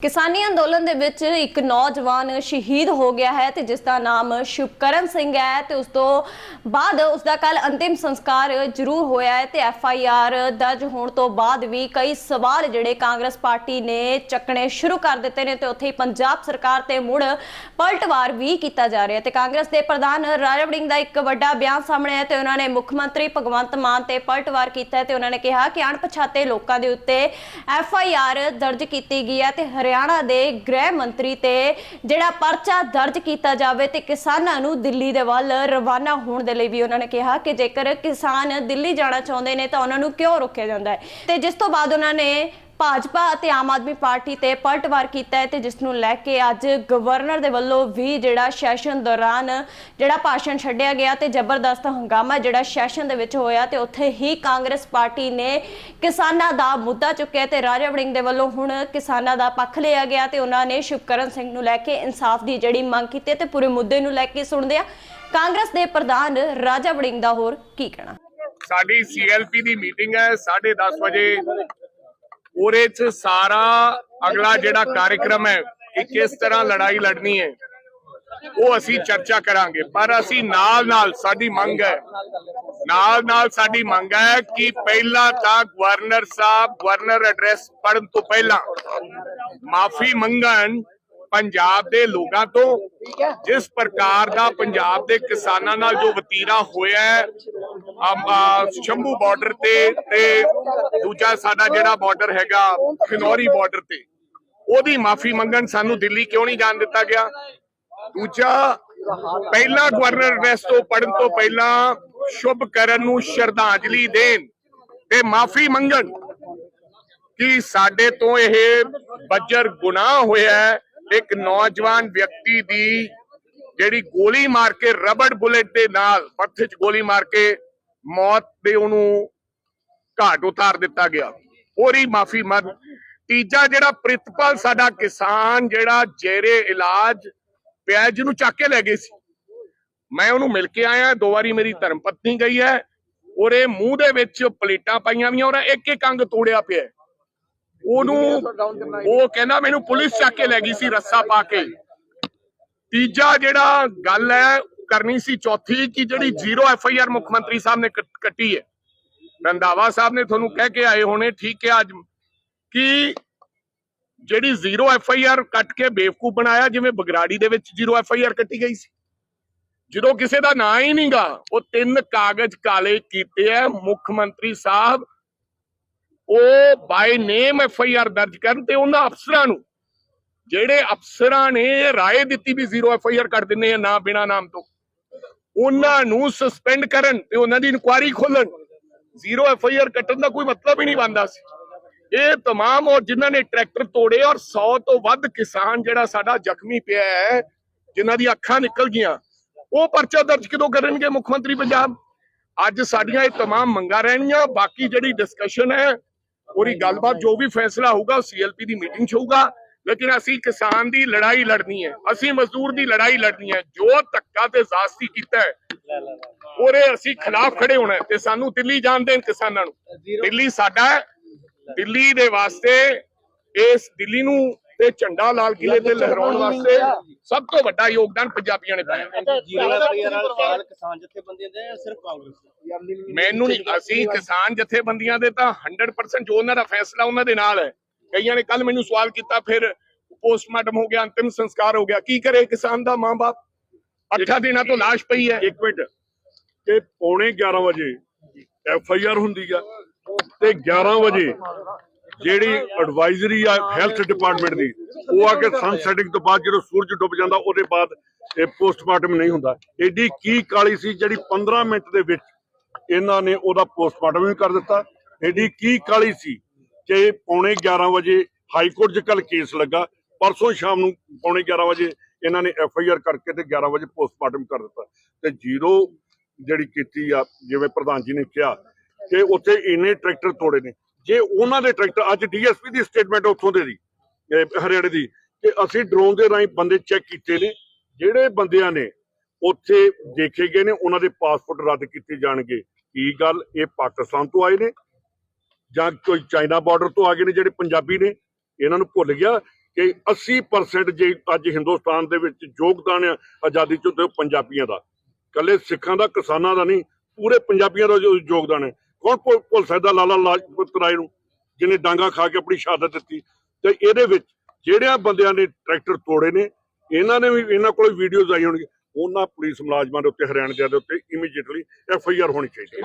ਕਿਸਾਨੀ ਅੰਦੋਲਨ ਦੇ ਵਿੱਚ ਇੱਕ ਨੌਜਵਾਨ ਸ਼ਹੀਦ ਹੋ ਗਿਆ ਹੈ ਤੇ ਜਿਸ ਦਾ ਨਾਮ ਸ਼ੁਭਕਰਨ ਸਿੰਘ ਹੈ ਤੇ ਉਸ ਤੋਂ ਬਾਅਦ ਉਸ ਦਾ ਕੱਲ ਅੰਤਿਮ ਸੰਸਕਾਰ ਜ਼ਰੂਰ ਹੋਇਆ ਹੈ ਤੇ ਐਫ ਆਈ ਆਰ ਦਰਜ ਹੋਣ ਤੋਂ ਬਾਅਦ ਵੀ ਕਈ ਸਵਾਲ ਜਿਹੜੇ ਕਾਂਗਰਸ ਪਾਰਟੀ ਨੇ ਚੱਕਣੇ ਸ਼ੁਰੂ ਕਰ ਦਿੱਤੇ ਨੇ ਤੇ ਉੱਥੇ ਹੀ ਪੰਜਾਬ ਸਰਕਾਰ ਤੇ ਮੁੜ ਪਲਟਵਾਰ ਵੀ ਕੀਤਾ ਜਾ ਰਿਹਾ ਹੈ ਤੇ ਕਾਂਗਰਸ ਦੇ ਪ੍ਰਧਾਨ ਰਾਜਾ ਵੜਿੰਗ ਦਾ ਇੱਕ ਵੱਡਾ ਬਿਆਨ ਸਾਹਮਣੇ ਆਇਆ ਤੇ ਉਹਨਾਂ ਨੇ ਮੁੱਖ ਮੰਤਰੀ ਭਗਵੰਤ ਮਾਨ ਤੇ ਪਲਟਵਾਰ ਕੀਤਾ ਹੈ ਤੇ ਉਹਨਾਂ ਨੇ ਕਿਹਾ ਕਿ ਅਣਪਛਾਤੇ ਲੋਕਾਂ ਦੇ ਉੱਤੇ ਐਫ ਆਈ ਆਰ ਦਰਜ ਕੀਤੀ ਗਈ ਹੈ ਤੇ ਹਰਿਆਣਾ ਦੇ ਗ੍ਰਹਿ ਮੰਤਰੀ ਤੇ ਜਿਹੜਾ ਪਰਚਾ ਦਰਜ ਕੀਤਾ ਜਾਵੇ ਤੇ ਕਿਸਾਨਾਂ ਨੂੰ ਦਿੱਲੀ ਦੇ ਵੱਲ ਰਵਾਨਾ ਹੋਣ ਦੇ ਲਈ ਵੀ ਉਹਨਾਂ ਨੇ ਕਿਹਾ ਕਿ ਜੇਕਰ ਕਿਸਾਨ ਦਿੱਲੀ ਜਾਣਾ ਚਾਹੁੰਦੇ ਨੇ ਤਾਂ ਉਹਨਾਂ ਨੂੰ ਕਿਉਂ ਰੋਕਿਆ ਜਾਂਦਾ ਹੈ? ਤੇ ਜਿਸ ਤੋਂ ਬਾਅਦ ਉਹਨਾਂ ਨੇ ਭਾਜਪਾ ਅਤੇ ਆਮ ਆਦਮੀ ਪਾਰਟੀ ਤੇ ਪਲਟਵਾਰ ਕੀਤਾ ਹੈ ਤੇ ਜਿਸ ਨੂੰ ਲੈ ਕੇ ਅੱਜ ਗਵਰਨਰ ਦੇ ਵੱਲੋਂ ਵੀ ਜਿਹੜਾ ਸੈਸ਼ਨ ਦੌਰਾਨ ਜਿਹੜਾ ਭਾਸ਼ਣ ਛੱਡਿਆ ਗਿਆ ਤੇ ਜ਼ਬਰਦਸਤ ਹੰਗਾਮਾ ਜਿਹੜਾ ਸੈਸ਼ਨ ਦੇ ਵਿੱਚ ਹੋਇਆ ਤੇ ਉੱਥੇ ਹੀ ਕਾਂਗਰਸ ਪਾਰਟੀ ਨੇ ਕਿਸਾਨਾਂ ਦਾ ਮੁੱਦਾ ਚੁੱਕਿਆ ਤੇ ਰਾਜਾ ਵੜਿੰਗ ਦੇ ਵੱਲੋਂ ਹੁਣ ਕਿਸਾਨਾਂ ਦਾ ਪੱਖ ਲਿਆ ਗਿਆ ਤੇ ਉਹਨਾਂ ਨੇ ਸ਼ੁਭਕਰਨ ਸਿੰਘ ਨੂੰ ਲੈ ਕੇ ਇਨਸਾਫ ਦੀ ਜਿਹੜੀ ਮੰਗ ਕੀਤੀ ਤੇ ਪੂਰੇ ਮੁੱਦੇ ਨੂੰ ਲੈ ਕੇ ਸੁਣਦੇ ਆ ਕਾਂਗਰਸ ਦੇ ਪ੍ਰਧਾਨ ਰਾਜਾ ਵੜਿੰਗ ਦਾ ਹੋਰ ਕੀ ਕਹਿਣਾ? ਸਾਡੀ ਸੀਐਲਪੀ ਦੀ ਮੀਟਿੰਗ ਹੈ 10:30 ਵਜੇ ਉਹਦੇ ਚ ਸਾਰਾ ਅਗਲਾ ਜਿਹੜਾ ਕਾਰਜਕ੍ਰਮ ਹੈ ਕਿ ਕਿਸ ਤਰ੍ਹਾਂ ਲੜਾਈ ਲੜਨੀ ਹੈ ਉਹ ਅਸੀਂ ਚਰਚਾ ਕਰਾਂਗੇ ਪਰ ਅਸੀਂ ਨਾਲ ਨਾਲ ਸਾਡੀ ਮੰਗ ਹੈ ਨਾਲ ਨਾਲ ਸਾਡੀ ਮੰਗ ਹੈ ਕਿ ਪਹਿਲਾਂ ਤਾਂ ਗਵਰਨਰ ਸਾਹਿਬ ਗਵਰਨਰ ਐਡਰੈਸ ਪੜਨ ਤੋਂ ਪਹਿਲਾਂ ਮਾਫੀ ਮੰਗਣ ਪੰਜਾਬ ਦੇ ਲੋਕਾਂ ਤੋਂ ਜਿਸ ਪ੍ਰਕਾਰ ਦਾ ਪੰਜਾਬ ਦੇ ਕਿਸਾਨਾਂ ਨਾਲ ਜੋ ਵਤੀਰਾ ਹੋਇਆ ਹੈ ਸ਼ੰਭੂ ਬਾਰਡਰ ਤੇ ਤੇ ਦੂਜਾ ਸਾਡਾ ਜਿਹੜਾ ਬਾਰਡਰ ਹੈਗਾ ਖਨੌਰੀ ਬਾਰਡਰ ਤੇ ਉਹਦੀ ਮਾਫੀ ਮੰਗਣ ਸਾਨੂੰ ਦਿੱਲੀ ਕਿਉਂ ਨਹੀਂ ਜਾਣ ਦਿੱਤਾ ਗਿਆ? ਦੂਜਾ ਪਹਿਲਾ ਗਵਰਨਰ ਐਡਰੈਸ ਤੋਂ ਪੜਨ ਤੋਂ ਪਹਿਲਾਂ ਸ਼ੁਭ ਕਰਨ ਨੂੰ ਸ਼ਰਧਾਂਜਲੀ ਦੇਣ ਤੇ ਮਾਫੀ ਮੰਗਣ ਕਿ ਸਾਡੇ ਤੋਂ ਇਹ ਬੱਜਰ ਗੁਨਾਹ ਹੋਇਆ ਹੈ ਇੱਕ ਨੌਜਵਾਨ ਵਿਅਕਤੀ ਦੀ ਜਿਹੜੀ ਗੋਲੀ ਮਾਰ ਕੇ ਰਬੜ ਬੁਲੇਟ ਦੇ ਨਾਲ ਮੱਥੇ 'ਚ ਗੋਲੀ ਮਾਰ ਕੇ ਮੌਤ ਦੇ ਉਹਨੂੰ ਘਾਟ ਉਤਾਰ ਦਿੱਤਾ ਗਿਆ। ਉਹਦੀ ਮਾਫੀ ਮੰਗ। ਤੀਜਾ ਜਿਹੜਾ ਪ੍ਰਿਤਪਾਲ, ਸਾਡਾ ਕਿਸਾਨ ਜਿਹੜਾ ਜੇਰੇ ਇਲਾਜ ਪਿਆ ਜਿਹਨੂੰ ਚੱਕ ਕੇ ਲੈ ਗਏ ਸੀ। ਮੈਂ ਉਹਨੂੰ ਮਿਲ ਕੇ ਆਇਆ, ਦੋ ਵਾਰੀ ਮੇਰੀ ਧਰਮ ਪਤਨੀ ਗਈ ਹੈ। ਉਹਦੇ ਮੂੰਹ ਦੇ ਵਿੱਚ ਪਲੇਟਾਂ ਪਾਈਆਂ ਵੀਆਂ ਉਹਦਾ ਇੱਕ ਇੱਕ ਅੰਗ ਤੋੜਿਆ ਪਿਆ ਉਹਨੂੰ ਉਹ ਕਹਿੰਦਾ ਮੈਨੂੰ ਪੁਲਿਸ ਚੱਕ ਕੇ ਲੈ ਗਈ ਸੀ ਰੱਸਾ ਪਾ ਕੇ। ਤੀਜਾ ਜਿਹੜਾ ਗੱਲ ਹੈ ਕਰਨੀ ਸੀ ਚੌਥੀ ਕਿ ਜਿਹੜੀ ਜ਼ੀਰੋ ਐਫ ਆਈ ਆਰ ਮੁੱਖ ਮੰਤਰੀ ਸਾਹਿਬ ਨੇ ਕੱਟ- ਹੈ। ਰੰਧਾਵਾ ਸਾਹਿਬ ਨੇ ਤੁਹਾਨੂੰ ਕਹਿ ਕੇ ਆਏ ਹੋਣੇ ਠੀਕ ਹੈ ਅੱਜ ਕਿ ਜਿਹੜੀ ਜ਼ੀਰੋ ਐਫ ਆਈ ਆਰ ਕੱਟ ਕੇ ਬੇਵਕੂਫ ਬਣਾਇਆ ਜਿਵੇਂ ਬਗਰਾੜੀ ਦੇ ਵਿੱਚ ਜ਼ੀਰੋ ਐਫ ਆਈ ਆਰ ਕੱਟੀ ਗਈ ਸੀ। ਜਦੋਂ ਕਿਸੇ ਦਾ ਨਾਂ ਹੀ ਨਹੀਂਗਾ ਉਹ ਤਿੰਨ ਕਾਗਜ਼ ਕਾਲੇ ਕੀਤੇ ਐ ਮੁੱਖ ਮੰਤਰੀ ਸਾਹਿਬ ਉਹ ਬਾਈ ਨੇਮ ਐਫ ਆਈ ਆਰ ਦਰਜ ਕਰਨ ਤੇ ਉਹਨਾਂ ਅਫਸਰਾਂ ਨੂੰ ਜਿਹੜੇ ਅਫਸਰਾਂ ਨੇ ਇਹ ਰਾਏ ਦਿੱਤੀ ਵੀ ਜ਼ੀਰੋ ਐਫ ਆਈ ਆਰ ਕਰ ਦਿੰਨੇ ਆ ਨਾ ਬਿਨਾ ਨਾਮ ਤੋਂ ਉਹਨਾਂ ਨੂੰ ਸਸਪੈਂਡ ਕਰਨ ਤੇ ਉਹਨਾਂ ਦੀ ਇਨਕੁਆਇਰੀ ਖੋਲਣ ਜ਼ੀਰੋ ਐਫ ਆਈ ਆਰ ਕੱਟਣ ਦਾ ਕੋਈ ਮਤਲਬ ਹੀ ਨਹੀਂ ਬਣਦਾ ਸੀ ਇਹ तमाम ਔਰ ਜਿਨ੍ਹਾਂ ਨੇ ਟਰੈਕਟਰ ਤੋੜੇ ਔਰ 100 ਤੋਂ ਵੱਧ ਕਿਸਾਨ ਜਿਹੜਾ ਸਾਡਾ ਜ਼ਖਮੀ ਪਿਆ ਹੈ ਜਿਨ੍ਹਾਂ ਦੀ ਅੱਖਾਂ ਨਿਕਲ ਗਈਆਂ ਉਹ ਪਰਚਾ ਦਰਜ ਕਦੋਂ ਕਰਨਗੇ ਮੁੱਖ ਮੰਤਰੀ ਪੰਜਾਬ ਅੱਜ ਸਾਡੀਆਂ ਇਹ तमाम ਮੰਗਾਂ ਰਹਿਣੀਆਂ ਬਾਕੀ ਜਿਹੜੀ ਡਿਸਕਸ਼ਨ ਹੈ ਉਹਦੀ ਗੱਲਬਾਤ ਜੋ ਵੀ ਫੈਸਲਾ ਹੋਊਗਾ ਸੀਐਲਪੀ ਦੀ ਮੀਟਿੰਗ 'ਚ ਹੋਊਗਾ। ਲੇਕਿਨ ਅਸੀਂ ਕਿਸਾਨ ਦੀ ਲੜਾਈ ਲੜਨੀ ਹੈ। ਅਸੀਂ ਮਜ਼ਦੂਰ ਦੀ ਲੜਾਈ ਲੜਨੀ ਹੈ। ਜੋ ਧੱਕਾ ਤੇ ਜ਼ਾਸਤੀ ਕੀਤਾ ਹੈ ਉਹਦੇ ਅਸੀਂ ਖਿਲਾਫ ਖੜੇ ਹੋਣਾ ਤੇ ਸਾਨੂੰ ਦਿੱਲੀ ਜਾਣ ਦੇਣ ਕਿਸਾਨਾਂ ਨੂੰ। ਦਿੱਲੀ ਸਾਡਾ ਦਿੱਲੀ ਦੇ ਵਾਸਤੇ ਇਸ ਦਿੱਲੀ ਨੂੰ ਤੇ ਝੰਡਾ ਲਾਲ ਕਿਲੇ ਤੇ ਲਹਿਰਾਉਣ ਵਾਸਤੇ ਸਭ ਤੋਂ ਵੱਡਾ ਯੋਗਦਾਨ ਪੰਜਾਬੀਆਂ ਨੇ ਪਾਇਆ। ਕਿਸਾਨ ਜਥੇਬੰਦੀਆਂ ਦੇ ਸਿਰਫ ਕਾਂਗਰਸ ਮੈਨੂੰ ਨਹੀਂ ਅਸੀਂ ਕਿਸਾਨ ਜਥੇਬੰਦੀਆਂ ਦੇ ਤਾਂ 100% ਜੋ ਉਹਨਾਂ ਦਾ ਫੈਸਲਾ ਉਹਨਾਂ ਦੇ ਨਾਲ ਹੈ। ਕਈਆਂ ਨੇ ਕੱਲ ਮੈਨੂੰ ਸਵਾਲ ਕੀਤਾ ਫਿਰ ਪੋਸਟਮਾਰਟਮ ਹੋ ਗਿਆ ਅੰਤਿਮ ਸੰਸਕਾਰ ਹੋ ਗਿਆ। ਕੀ ਕਰੇ ਕਿਸਾਨ ਦਾ ਮਾਂ-ਬਾਪ? ਅੱਠਾਂ ਦਿਨਾਂ ਤੋਂ ਲਾਸ਼ ਪਈ ਹੈ। ਇੱਕ ਮਿੰਟ। ਕਿ ਪੌਣੇ 11 ਵਜੇ ਐਫ ਆਈ ਆਰ ਹੁੰਦੀ ਆ ਤੇ 11 ਵਜੇ ਜਿਹੜੀ ਐਡਵਾਈਜ਼ਰੀ ਆ ਹੈਲਥ ਡਿਪਾਰਟਮੈਂਟ ਦੀ ਉਹ ਆ ਕੇ ਸਨ ਸੈਟਿੰਗ ਤੋਂ ਬਾਅਦ ਜਦੋਂ ਸੂਰਜ ਡੁੱਬ ਜਾਂਦਾ ਉਹਦੇ ਬਾਅਦ ਇਹ ਪੋਸਟਮਾਰਟਮ ਨਹੀਂ ਹੁੰਦਾ। ਐਡੀ ਕੀ ਕਾਲੀ ਸੀ ਜਿਹੜੀ 15 ਮਿੰਟ ਦੇ ਵਿੱਚ ਇਹਨਾਂ ਨੇ ਉਹਦਾ ਪੋਸਟਮਾਰਟਮ ਵੀ ਕਰ ਦਿੱਤਾ। ਐਡੀ ਕੀ ਕਾਲੀ ਸੀ ਕਿ ਪੌਣੇ 11 ਵਜੇ ਹਾਈ ਕੋਰਟ 'ਚ ਕੱਲ ਕੇਸ ਲੱਗਾ। ਪਰਸੋਂ ਸ਼ਾਮ ਨੂੰ ਪੌਣੇ 11 ਵਜੇ ਇਹਨਾਂ ਨੇ ਐਫ ਆਈ ਆਰ ਕਰਕੇ ਤੇ 11 ਵਜੇ ਪੋਸਟਮਾਰਟਮ ਕਰ ਦਿੱਤਾ। ਤੇ ਜ਼ੀਰੋ ਜਿਹੜੀ ਕੀਤੀ ਆ ਜਿਵੇਂ ਪ੍ਰਧਾਨ ਜੀ ਨੇ ਕਿਹਾ ਕਿ ਉੱਥੇ ਇੰਨੇ ਟਰੈਕਟਰ ਤੋੜੇ ਨੇ। ਜੇ ਉਹਨਾਂ ਦੇ ਟਰੈਕਟਰ, ਅੱਜ ਡੀਐਸਪੀ ਦੀ ਸਟੇਟਮੈਂਟ ਉੱਥੋਂ ਦੇ ਦੀ, ਇਹ ਹਰਿਆਣੇ ਦੀ, ਕਿ ਅਸੀਂ ਡਰੋਨ ਦੇ ਰਾਹੀਂ ਬੰਦੇ ਚੈੱਕ ਕੀਤੇ ਨੇ, ਜਿਹੜੇ ਬੰਦਿਆਂ ਨੇ ਉੱਥੇ ਦੇਖੇ ਗਏ ਨੇ, ਉਹਨਾਂ ਦੇ ਪਾਸਪੋਰਟ ਰੱਦ ਕੀਤੇ ਜਾਣਗੇ। ਕੀ ਗੱਲ? ਇਹ ਪਾਕਿਸਤਾਨ ਤੋਂ ਆਏ ਨੇ, ਜਾਂ ਕੋਈ ਚਾਈਨਾ ਬਾਰਡਰ ਤੋਂ ਆ ਗਏ ਨੇ, ਜਿਹੜੇ ਪੰਜਾਬੀ ਨੇ? ਇਹਨਾਂ ਨੂੰ ਭੁੱਲ ਗਿਆ ਕਿ 80% ਜੇ ਅੱਜ ਹਿੰਦੁਸਤਾਨ ਦੇ ਵਿੱਚ ਯੋਗਦਾਨ ਆਜ਼ਾਦੀ ਚੋਂ ਤੇ ਪੰਜਾਬੀਆਂ ਦਾ। ਕੱਲੇ ਸਿੱਖਾਂ ਦਾ, ਕਿਸਾਨਾਂ ਦਾ ਨਹੀਂ, ਪੂਰੇ ਪੰਜਾਬੀਆਂ ਦਾ ਯੋਗਦਾਨ ਹੈ। ਕੌਣ ਭੁੱਲ ਭੁੱਲ ਸਕਦਾ ਲਾਲਾ ਲਾਜਪਤ ਰਾਏ ਨੂੰ, ਜਿਹਨੇ ਡਾਂਗਾ ਖਾ ਕੇ ਆਪਣੀ ਸ਼ਹਾਦਤ ਦਿੱਤੀ, ਤੇ ਇਹਦੇ ਵਿੱਚ ਜਿਹੜਿਆਂ ਬੰਦਿਆਂ ਨੇ ਟਰੈਕਟਰ ਤੋੜੇ ਨੇ, ਇਹਨਾਂ ਨੇ ਵੀ, ਇਹਨਾਂ ਕੋਲ ਵੀਡੀਓਜ਼ ਆਈ ਹੋਣਗੀਆਂ, ਉਹਨਾਂ ਪੁਲਿਸ ਮੁਲਾਜ਼ਮਾਂ ਦੇ ਉੱਤੇ ਹਰਿਆਣਾ ਦੇ ਉੱਤੇ ਇਮੀਡੀਏਟਲੀ ਐਫ ਆਈ ਆਰ ਹੋਣੀ ਚਾਹੀਦੀ ਹੈ।